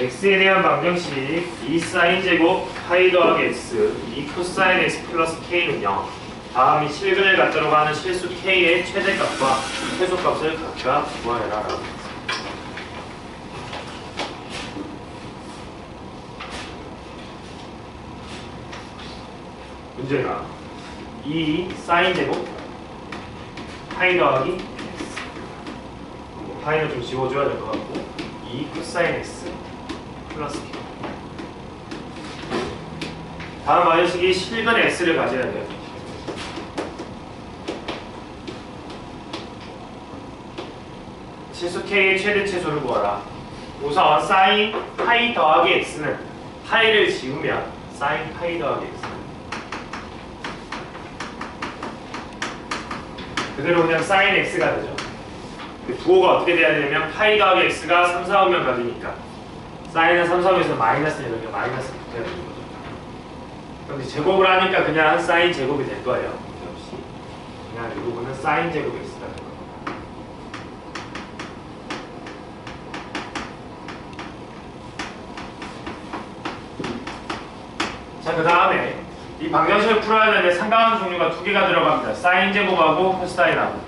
x에 대한 방정식 2 사인 제곱 파이 더하기 x 2 코사인 x 플러스 k는 0 다음이 실근을 갖도록 하는 실수 k의 최대값과 최소값을 각각 구하여라. 문제가 2 사인 제곱 파이 더하기 x 뭐 파이는 좀 지워줘야 될 것 같고 2 코사인 x 플러스 k 다음 방정식이 실근 x를 가져야 돼요. 실수 k의 최대 최소를 구하라. 우선 사인 파이 더하기 x는 파이를 지우면 사인 파이 더하기 x는 그대로 그냥 사인 x가 되죠. 그 부호가 어떻게 돼야 되냐면 파이 더하기 x가 3, 4, 5면 각이니까 사인은 3, 4, 5에서 마이너스는 이렇게 마이너스 붙어야 되는 거죠. 이제 제곱을 하니까 그냥 사인 제곱이 될 거예요. 없이. 그냥 이 부분은 사인 제곱 x가 될 거예요. 자, 그 다음에 이 방정식을 풀어야 되는데 상당한 종류가 두 개가 들어갑니다. 사인 제곱하고 코사인하고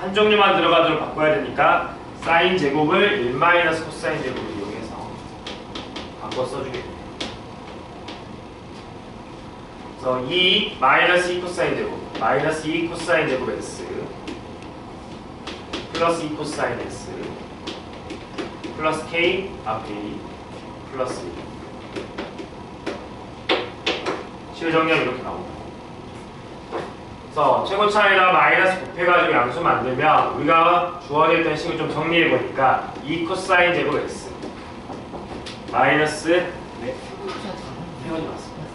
한 종류만 들어가도록 바꿔야 되니까 사인 제곱을 1 마이너스 코사인 이용해서 바꿔 써주게 됩니다. 그래서 2 마이너스 2 코사인 제곱 마이너스 2 코사인 제곱 x 플러스 2 코사인 x 플러스 k 앞에 2 플러스 2실 정리하면 이렇게 나옵니다. 그래서 최고 차이다 마이너스 곱해가지고 양수 만들면 우리가 주어졌던 식을 좀 정리해 보니까 2 코사인 제곱 x 마이너스 네 태원이 왔습니다.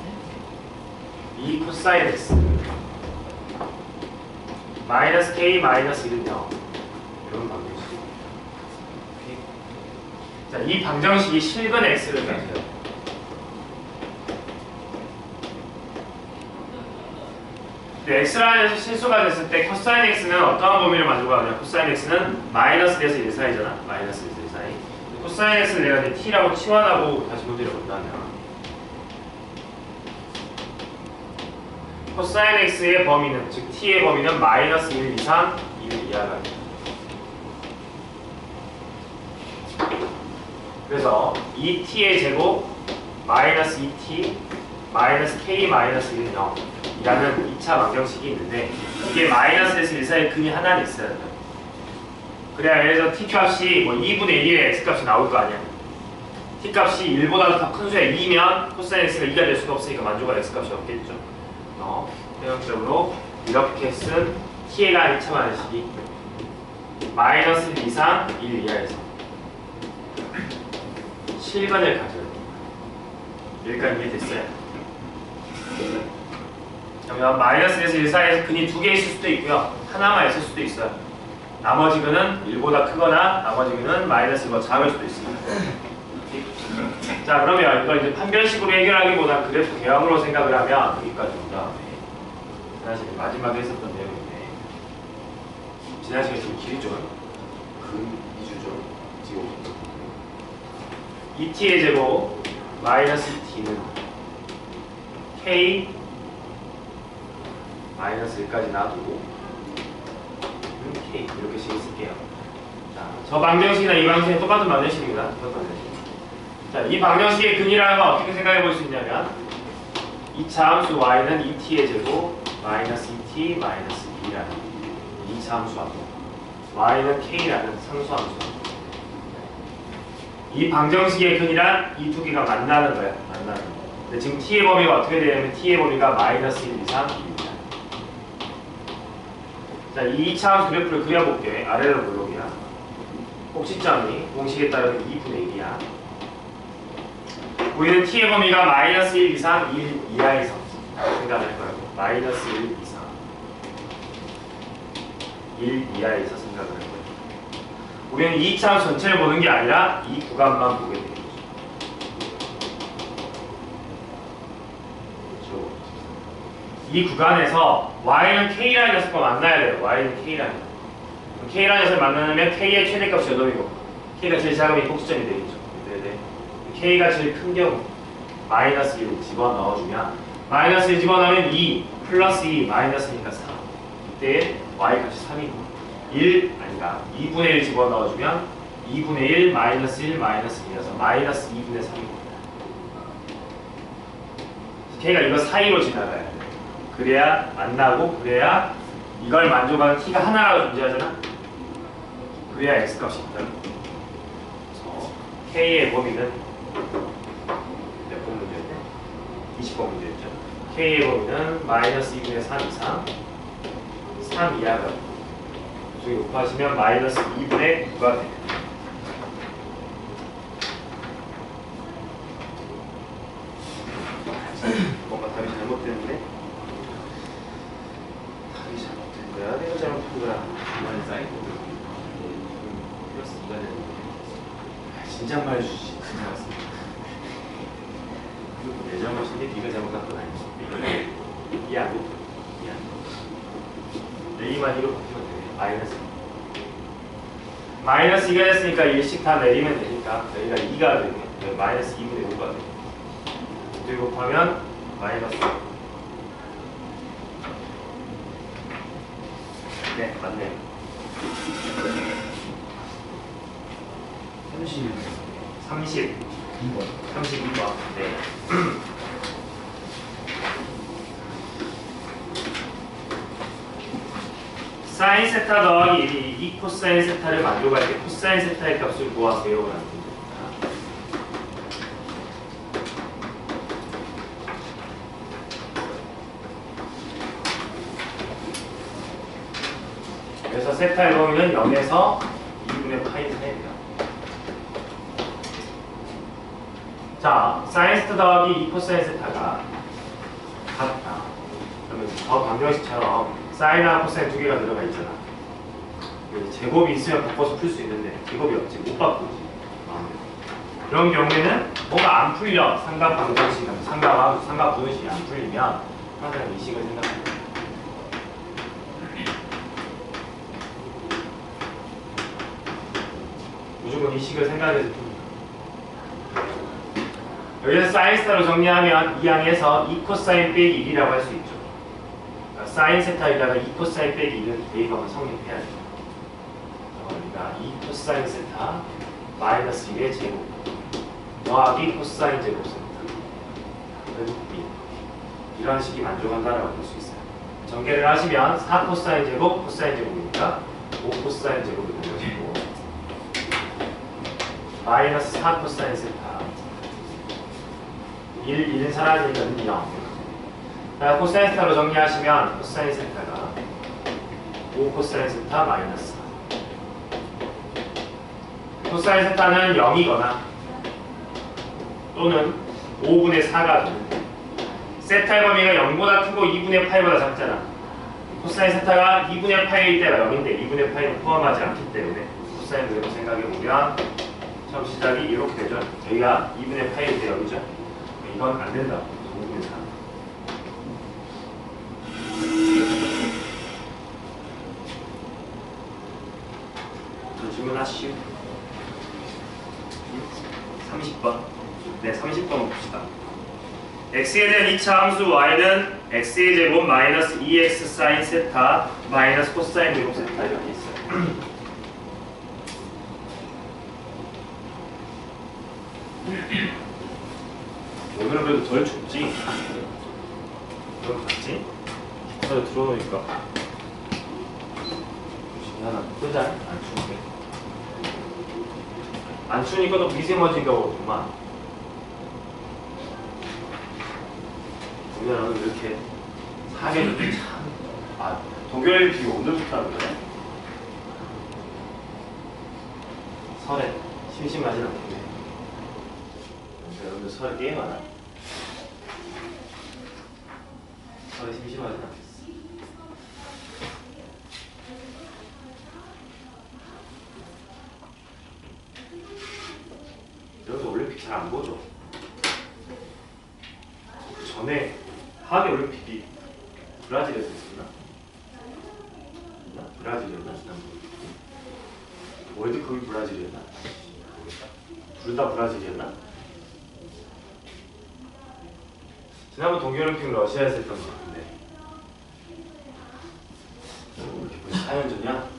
2 코사인 x 마이너스 k 마이너스 1은 0 이런 방정식. 자, 이 방정식이 실근 x를 가져요. 네, x라는 실수가 됐을 때 코사인 x는 어떠한 범위를 만족하느냐 코사인 x는 마이너스 돼서 1 사이잖아 마이너스 1 사이 코사인 x를 내가 이제 t라고 치환하고 다시 문제를 본다면 코사인 x의 범위는 즉 t의 범위는 마이너스 1 이상 1 이하가 됩니다 그래서 2t의 제곱 마이너스 2t 마이너스 k 마이너스 1은 0 이라는 2차 방정식이 있는데 이게 마이너스에서 1 사이에 근이 하나 있어야 돼요. 그래야 예를 들어 t 값이 뭐 2분의 1의 x 값이 나올 거 아니야. t 값이 1보다 더 큰 수야 2면 코사인 x가 2가 될 수가 없으니까 만족할 x 값이 없겠죠. 어, 대형적으로 이렇게 쓴 t에 대한 2차 방정식이 마이너스 1 이상 1 이하에서 가져야 됩니다. 여기까지 이해됐어요? 그러면 마이너스 에서 1 사이에서 근이 두 개 있을 수도 있고요. 하나만 있을 수도 있어요. 나머지 근은 1보다 크거나 나머지 근은 마이너스가 작을 수도 있습니다. 자 그러면 이걸 이제 판별식으로 해결하기보다 그래프 개형으로 생각을 하면 여기까지 온 다음에 지난 시간에 마지막에 했었던 내용인데 지난 시간에 좀 길죠? 근 2주죠. 지금 2t의 제곱 마이너스 t는 k 마이너스 1까지 놔두고 음, 이렇게 씩 쓸게요. 자, 저 방정식이나 이 방정식이 똑같은 방정식입니다. 자, 이 방정식의 근이라는 건 어떻게 생각해 볼 수 있냐면 2차 함수 y는 2t의 제곱 마이너스 2t 마이너스 2라는 2차 함수하고 y는 k라는 상수함수 이 방정식의 근이란 이 두 개가 만나는 거야. 만나는 거. 근데 지금 t의 범위가 어떻게 되냐면 t의 범위가 마이너스 1 이상 1입니다. 자, 이 2차 함수 그래프를 그려볼게. 아래로 블록이야. 꼭지점이 공식에 따르면 2분의 1이야. 우리는 t의 범위가 마이너스 1 이상 1 이하에서 생각을 할 거라고. 마이너스 1 이상 1 이하에서 생각을 할 거예요. 우리는 2차 전체를 보는 게 아니라 이 구간만 보게 거죠. 그렇죠. 이 구간에서 y는 k라는 녀석과 만나야 돼요. y는 k라는 녀석. k라는 녀석을 만나면 k의 최대값이 8이고 k가 제일 작으면 꼭지점이 되겠죠. 네네. k가 제일 큰 경우 마이너스 2로 집어넣어주면 마이너스 1 집어넣으면 2 플러스 2 마이너스니까 3 이때 y 값이 3이고 1 아니다 2분의 1 집어넣어주면 2분의 1 마이너스 1 마이너스 2라서 마이너스 2분의 3입니다 k가 이거 사이로 지나가야 돼 그래야 만나고 그래야 이걸 만족하는 t가 하나라고 존재하잖아. 그래야 x 값이 있다 k의 범위는 몇 번 문제였냐? 20번 문제였죠. K의 범위는 마이너스 2분의 3 이상 3 이하가 저기 곱하시면 마이너스 2분의 9가 됩니다 뭔가 답이 잘못됐는데 답이 잘못된 거야 내가 잘못한 거야 중간에 쌓인 거. 플러스 2가 되는데 아, 진작 말해주지 진짜 맞습니다 내 잘못인데 네가 잘못한 건 아니지 이해 안 돼? 이해 안 돼? A만 2로 바뀌면 돼 마이너스 마이너스 2가 됐으니까 1씩 다 내리면 되니까 여기가 2가 되면 여기 마이너스 2분의 5가 돼 그리고 곱하면 마이너스 네 맞네요 30. 30 2번. 32번. 네. 사인 세타 더하기 1이 이 코사인 세타를 만족할 때 코사인 세타의 값을 구하세요. 라는 겁니다. 그래서 세타의 범위는 0에서 2분의 파이 사이입니다. 자, 사인 세타 더하기 2 코사인 세타가 같다. 그러면 더 방정식처럼 사인하고 코사인 두 개가 들어가 있잖아. 제곱이 있으면 바꿔서 풀 수 있는데 제곱이 없지 못 바꾸지. 어. 그런 경우에는 뭐가 안 풀려 삼각 방정식, 삼각 삼각 분식이 안 풀리면 항상 이 식을 생각합니다. 무조건 이 식을 생각해서 풉니다. 여기서 사인 스타로 정리하면 이 항에서 2 코사인 빼기 1이라고 할 수 있죠. 그러니까 사인 세타에다가 2 코사인 빼기 1은 대입하면 성립해야죠. 그러니까 2 코사인 세타 마이너스 1의 제곱 더하기 코사인 제곱 세타 그래도 B 이런 식이 만족한다라고 볼 수 있어요. 전개를 하시면 4 코사인 제곱 코사인 제곱이니까 5 코사인 제곱이 되고 마이너스 4 코사인 세타 1, 1은 사라지니까 0. 자, 코사인 세타로 정리하시면 코사인 세타가 5 코사인 세타 마이너스 4. 코사인 세타는 0이거나 또는 5분의 4가 되는 세타의 범위가 0보다 크고 2분의 8보다 작잖아. 코사인 세타가 2분의 8일 때가 0인데 2분의 8은 포함하지 않기 때문에 코사인 그대로 생각해 보면 처음 시작이 이렇게 되죠. 여기가 2분의 8일 때 0이죠. 이건 안 된다. 5분의 4. 저 질문하시오. 30번. 네, 30번 봅시다. x에 대한 2차 함수 y는 x의 제곱 마이너스 2x 사인 세타 마이너스 코사인 제곱 세타 이렇게 있어요. 오늘은 그래도 덜 춥지? 덜 춥지? 기차에 들어오니까 하나 끄자 안 추운데 안 추우니까 또 미세먼지인가 보구만. 우리나라는 왜 이렇게 사계절이 참아 동결 비 오늘부터 그래 설에 심심하진 않겠네. 여러분들 설에 게임하나? 설에 심심하진 않겠어 잘 안 보죠. 그 전에 하계 올림픽이 브라질에서 있었나? 브라질이었나? 월드컵이 브라질이었나? 둘 다 브라질이었나? 지난번 동계올림픽 러시아에서 했던 것 같은데 어, 이렇게 4년 전이야?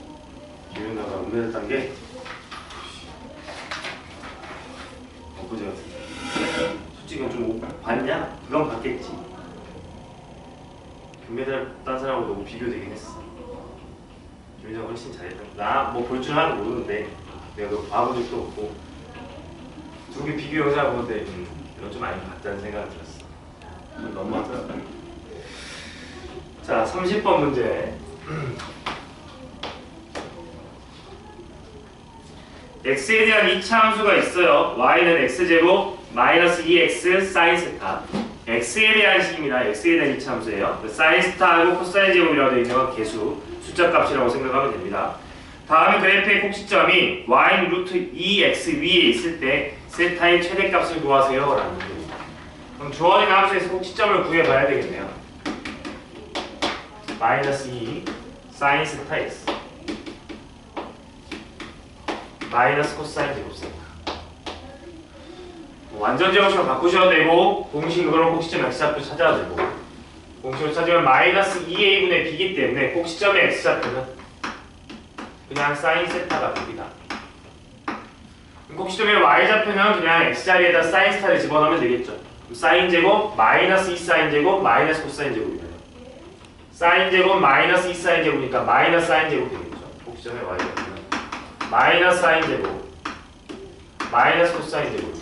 유연아가 은메달 딴게 같은데 솔직히 좀 봤냐? 그건 봤겠지. 금메달 딴 사람하고 너무 비교되긴 했어. 유연아가 훨씬 잘했다. 나뭐 볼줄 하나도 모르는데 내가 너 봐본 적도 없고 두 개 비교 영상 보는데 음, 이건 좀 많이 봤다는 생각이 들었어. 좀 너무하더라고 자 30번 문제 x에 대한 2차 함수가 있어요. Y는 x제곱 마이너스 2x 사인 세타. X에 대한 식입니다. X에 대한 2차 함수예요. 그 사인 세타하고 코사인 제곱이라고 되어 있는 건 개수 숫자 값이라고 생각하면 됩니다. 다음에 그래프의 꼭지점이 y 루트 2x 위에 있을 때 세타의 최대값을 구하세요. 라는 문제입니다. 그럼 주어진 함수에서 꼭지점을 구해봐야 되겠네요. 마이너스 2 사인 세타 x 마이너스 코사인 제곱 세타 뭐 완전 제곱식으로 바꾸셔도 되고 공식 으로 꼭지점 x좌표 찾아도 되고 공식으로 찾으면 마이너스 2a분의 b이기 때문에 꼭지점의 x좌표는 그냥 사인 세타가 됩니다. 꼭지점의 y좌표는 그냥 x자리에다 사인 세타를 집어넣으면 되겠죠. 사인 제곱 마이너스 2 사인 제곱 마이너스 코사인 제곱이네요 사인 제곱 마이너스 2 사인 제곱이니까 마이너스 사인 제곱 되겠죠. 꼭지점의 y좌표는 마이너스 사인 제곱. 마이너스 코사인 제곱.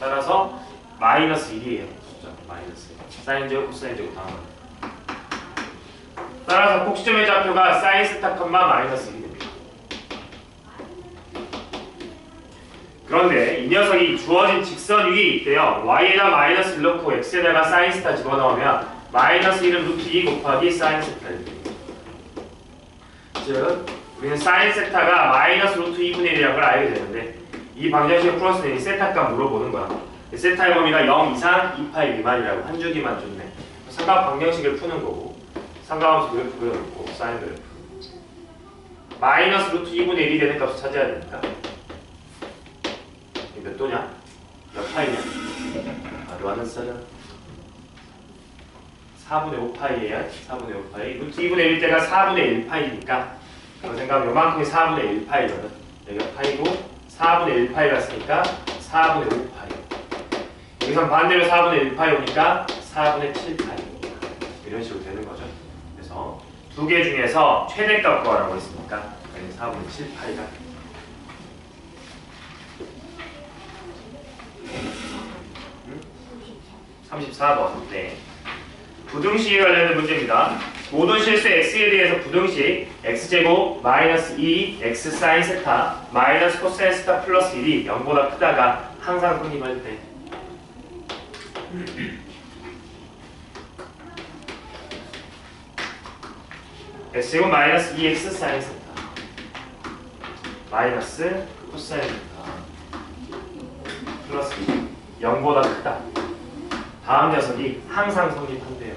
따라서 마이너스 1이에요. 숫자 마이너스 사인 제곱 코사인 제곱 다음은 따라서 꼭지점의 좌표가 사인 스타 컴마 마이너스 1이 됩니다. 그런데 이 녀석이 주어진 직선 위에 있대요. y에다 마이너스를 넣고 x에다가 사인 스타 집어넣으면 마이너스 1은 루트 2 곱하기 사인 됩니다 즉 우리는 사인 세타가 마이너스 루트 2분의 1이라는 걸 알게 되는데 이 방정식을 풀었을 때이 세타 값 물어보는 거야. 세타의 범위가 0 이상 2파이 미만이라고 한 주기만 줬네. 삼각 방정식을 푸는 거고 삼각함수 그래프 그려놓고 사인 그래프. 마이너스 루트 2분의 1이 되는 값을 찾아야 되니까 몇 도냐? 몇 파이냐? 아, 로하는 썰은 4분의 5파이에요? 4분의 5파이 루트 2분의 1 때가 4분의 1파이니까 그 생각하면 요만큼이 4분의 1파이거든. 여기가 파이고 4분의 1파이 갔으니까 4분의 5파이 여기선 반대로 4분의 1파이 오니까 4분의 7파이 이런 식으로 되는 거죠. 그래서 두 개 중에서 최대값 구하라고 했으니까 여기 4분의 7파이가 34번. 네. 부등식에 관련된 문제입니다. 모든 실수 x에 대해서 부등식 x제곱 마이너스 2 x 사인 세타 마이너스 코사인 세타 플러스 1이 0보다 크다가 항상 성립할 때 x제곱 마이너스 2x 사인 세타 마이너스 코사인 세타 플러스 1이 0보다 크다 다음 녀석이 항상 성립한대요.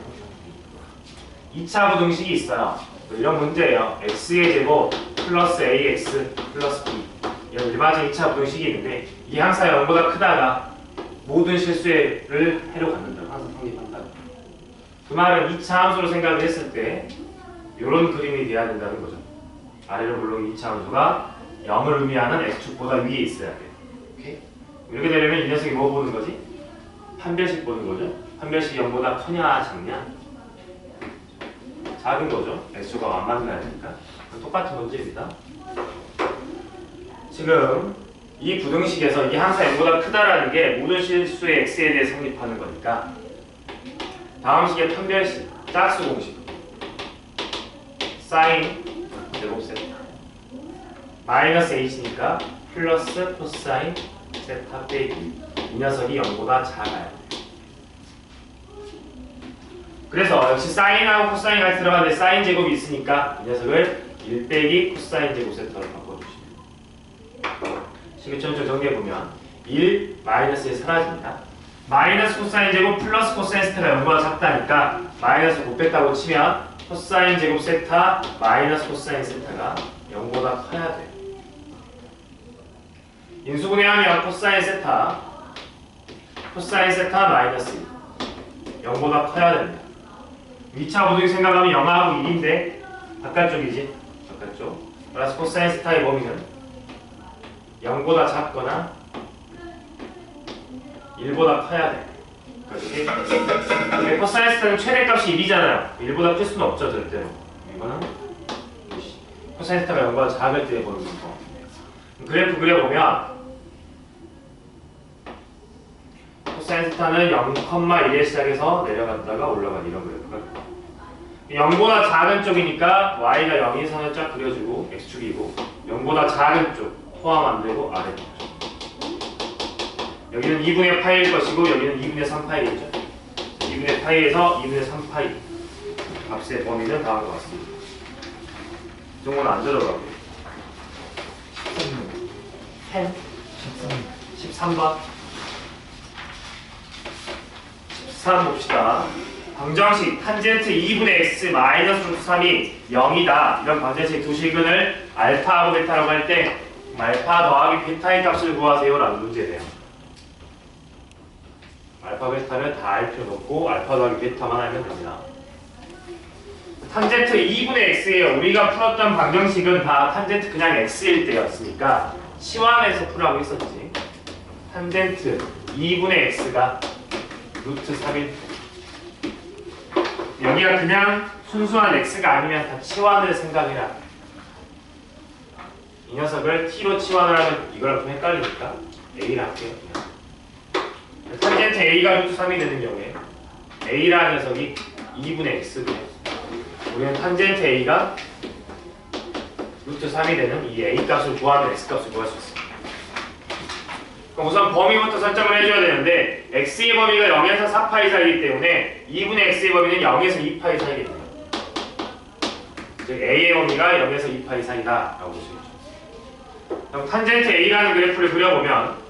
2차 부등식이 있어요. 뭐 이런 문제예요. x의 제곱 플러스 ax 플러스 b 이런 일반적 2차 부등식이 있는데 이 항상 0보다 크다가 모든 실수를 해로 갖는다. 항상 성립한다. 그 말은 2차 함수로 생각을 했을 때 이런 그림이 돼야 된다는 거죠. 아래로 물론 2차 함수가 0을 의미하는 x축보다 위에 있어야 돼요. 오케이? 이렇게 되려면 이 녀석이 뭐 보는 거지? 판별식 보는 거죠. 판별식이 0보다 크냐 작냐? 작은 거죠. x가 안 만나야 되니까. 똑같은 문제입니다. 지금 이 부등식에서 이 항상 0보다 크다라는 게 모든 실수의 x에 대해 성립하는 거니까 다음 식의 판별식, 짝수 공식 사인 제곱 세타 마이너스 h니까 플러스 코사인 세타 빼기 이 녀석이 0보다 작아요. 그래서 역시 사인하고 코사인 같이 들어가는데 사인 제곱이 있으니까 이 녀석을 1 빼기 코사인 제곱 세타로 바꿔주시면 시계점점 정리해보면 1 마이너스 1 사라집니다. 마이너스 코사인 제곱 플러스 코사인 세타가 0보다 작다니까 마이너스 못 뺐다고 치면 코사인 제곱 세타 마이너스 코사인 세타가 0보다 커야 돼요. 인수분해하면 코사인 세타 코사인 세타 마이너스 0보다 커야 됩니다. 2차 모델 생각하면 0하고 1인데 바깥쪽이지 바깥쪽 플러스 코사인 세타의 범위는 0보다 작거나 1보다 커야 돼. 그러니까 이게 코사인 세타는 최대값이 1이잖아요. 1보다 클 수는 없죠 절대로. 이거는 코사인 세타가 0보다 작을 때 보는 거. 그래프 그려보면 코사인 세타는 0,1에 시작해서 내려갔다가 올라간 이런 그래프가 0보다 작은 쪽이니까 y가 0인 선을 쫙 그려주고 x축이고 0보다 작은 쪽 포함 안 되고 아래 쪽. 여기는 2분의 파이일 것이고 여기는 2분의 3파이겠죠. 2분의 파이에서 2분의 3파이 값의 범위는 다음과 같습니다. 이 정도는 안 들어가고요 10 13번. 13 봅시다 방정식 탄젠트 2분의 x 마이너스 루트 3이 0이다. 이런 방정식 두 식은을 알파하고 베타라고 할 때 알파 더하기 베타의 값을 구하세요 라는 문제래요. 알파 베타를 다알 필요 없고 알파 더하기 베타만 알면 됩니다. 탄젠트 2분의 x예요. 우리가 풀었던 방정식은 다 탄젠트 그냥 x일 때였으니까 시환해서 풀라고 했었지. 탄젠트 2분의 x가 루트 3일 여기가 그냥 순수한 x가 아니면 다 치환을 생각해라. 이 녀석을 t로 치환을 하면 이거랑 좀 헷갈리니까 a를 할게요. 탄젠트 a가 루트 3이 되는 경우에 a라는 녀석이 2분의 x고 우리는 탄젠트 a가 루트 3이 되는 이 a 값을 구하면 x 값을 구할 수 있어요. 그럼 우선 범위부터 설정을 해줘야 되는데 x의 범위가 0에서 4파이 사이이기 때문에 2분의 x의 범위는 0에서 2파이 사이겠네요. 즉 a의 범위가 0에서 2파이 사이다 라고 볼수 있죠. 그럼 탄젠트 a라는 그래프를 그려보면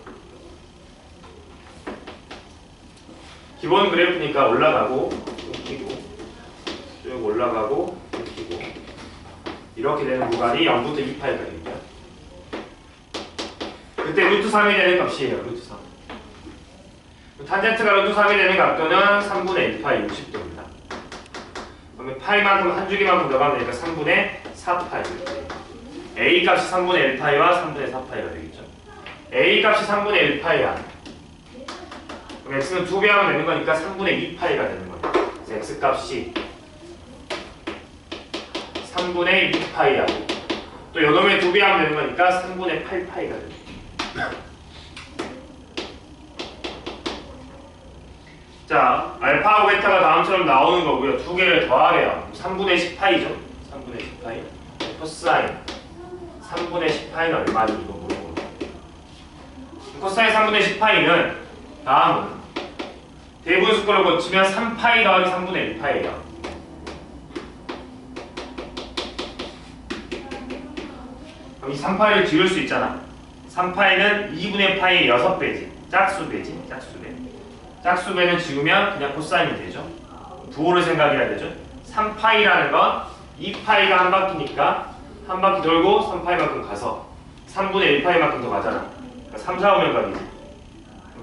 기본 그래프니까 올라가고 끊기고 쭉 올라가고 끊기고 이렇게 되는 구간이 0부터 2파이까지입니다. 그때 루트 3이 되는 값이에요. 루트 3. 탄젠트가 루트 3이 되는 각도는 3분의 1파이 60도입니다. 그러면 파이만큼 한 주기만큼 더가면 되니까 3분의 4파이. A 값이 3분의 1파이와 3분의 4파이가 되겠죠. A 값이 3분의 1파이야. 그럼 x는 두배 하면 되는 거니까 3분의 2파이가 되는 거예요. 그래서 x 값이 3분의 2파이야. 또 요놈의 두배 하면 되는 거니까 3분의 8파이가 됩니다. 자, 알파하고 베타가 다음처럼 나오는 거고요. 두 개를 더하래요. 3분의 10파이죠. 3분의 10파이. 코사인 3분의 10파이는 얼마니? 이거 물어보는 거. 코사인 3분의 10파이는 다음은 대분수꼴을 고치면 3파이 더하기 3분의 1파이예요. 그럼 이 3파이를 지울 수 있잖아. 3파이는 2분의 파이의 6배지. 짝수배지. 짝수배. 짝수배는 지우면 그냥 코사인이 되죠. 부호를 생각해야 되죠. 3파이라는 건 2파이가 한 바퀴니까 한 바퀴 돌고 3파이만큼 가서 3분의 1파이만큼 더 가잖아. 그러니까 3, 4, 5면 가기지.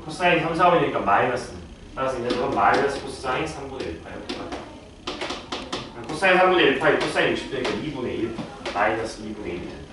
코사인 3, 4, 5니까 마이너스. 따라서 이 녀석은 마이너스 코사인 3분의 1파이 이렇게 가. 코사인 3분의 1파이 코사인 60도니까 2분의 1 마이너스 2분의 1